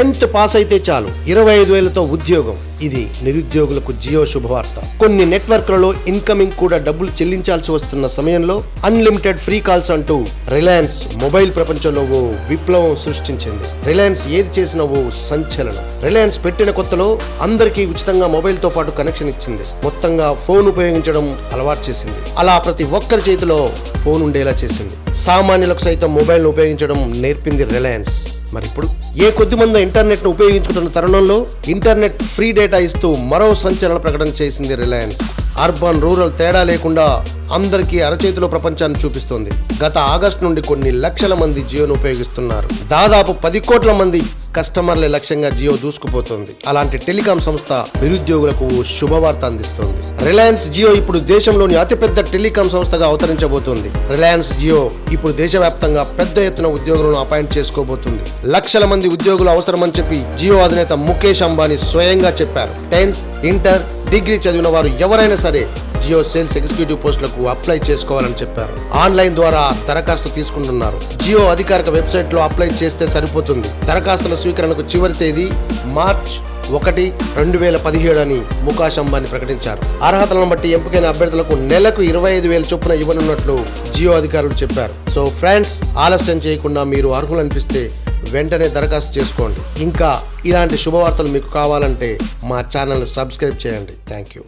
Tenth pass అయితే చాలు. ఇరవై ఐదు వేలతో ఉద్యోగం. ఇది నిరుద్యోగులకు జియో శుభవార్త. కొన్ని నెట్వర్క్లలో ఇన్కమింగ్ కూడా డబ్బులు చెల్లించాల్సి వస్తున్న సమయంలో అన్లిమిటెడ్ ఫ్రీ కాల్స్ అంటూ రిలయన్స్ మొబైల్ ప్రపంచంలో ఓ విప్లవం సృష్టించింది. రిలయన్స్ ఏది చేసిన ఓ సంచలనం. రిలయన్స్ పెట్టిన కొత్తలో అందరికీ ఉచితంగా మొబైల్తో పాటు కనెక్షన్ ఇచ్చింది. మొత్తంగా ఫోన్ ఉపయోగించడం అలవాటు చేసింది. అలా ప్రతి ఒక్కరి చేతిలో ఫోన్ ఉండేలా చేసింది. సామాన్యులకు సైతం మొబైల్ ఉపయోగించడం నేర్పింది రిలయన్స్. మరి ఇప్పుడు ఏ కొద్ది మంది ఇంటర్నెట్ను ఉపయోగించుకుంటున్న తరుణంలో ఇంటర్నెట్ ఫ్రీ డేటా ఇస్తూ మరో సంచలన ప్రకటన చేసింది రిలయన్స్. అర్బన్ రూరల్ తేడా లేకుండా అందరికీ అరచేతిలో ప్రపంచాన్ని చూపిస్తోంది. గత ఆగస్టు నుండి కొన్ని లక్షల మంది జియోను ఉపయోగిస్తున్నారు. దాదాపు పది కోట్ల మంది కస్టమర్ల లక్ష్యంగా జియో దూసుకుపోతుంది. అలాంటి టెలికాం సంస్థ నిరుద్యోగులకు శుభవార్త అందిస్తోంది. రిలయన్స్ జియో ఇప్పుడు దేశంలోని అతిపెద్ద టెలికాం సంస్థగా అవతరించబోతోంది. రిలయన్స్ జియో ఇప్పుడు దేశవ్యాప్తంగా పెద్ద ఎత్తున ఉద్యోగులను అపాయింట్ చేసుకోబోతుంది. లక్షల మంది ఉద్యోగులు అవసరమని చెప్పి జియో అధినేత ముఖేష్ అంబానీ స్వయంగా చెప్పారు. టెన్త్ ఇంటర్ డిగ్రీ చదివిన వారు ఎవరైనా సరే జియో సేల్స్ ఎగ్జిక్యూటివ్ పోస్టులకు అప్లై చేసుకోవాలని చెప్పారు. ఆన్లైన్ ద్వారా దరఖాస్తు తీసుకుంటున్నారు. జియో అధికారిక వెబ్సైట్లో అప్లై చేస్తే సరిపోతుంది. దరఖాస్తుల స్వీకరణకు చివరి తేదీ మార్చ్ ఒకటి రెండు వేల పదిహేడు అని ముఖాష్ అంబానీ ప్రకటించారు. అర్హతలను బట్టి ఎంపికైన అభ్యర్థులకు నెలకు ఇరవై ఐదు వేల చొప్పున ఇవ్వనున్నట్లు జియో అధికారులు చెప్పారు. సో ఫ్రెండ్స్ ఆలస్యం చేయకుండా మీరు అర్హులు అనిపిస్తే వెంటనే దరఖాస్తు చేసుకోండి. ఇంకా ఇలాంటి శుభవార్తలు మీకు కావాలంటే మా ఛానల్ని సబ్స్క్రైబ్ చేయండి. Thank you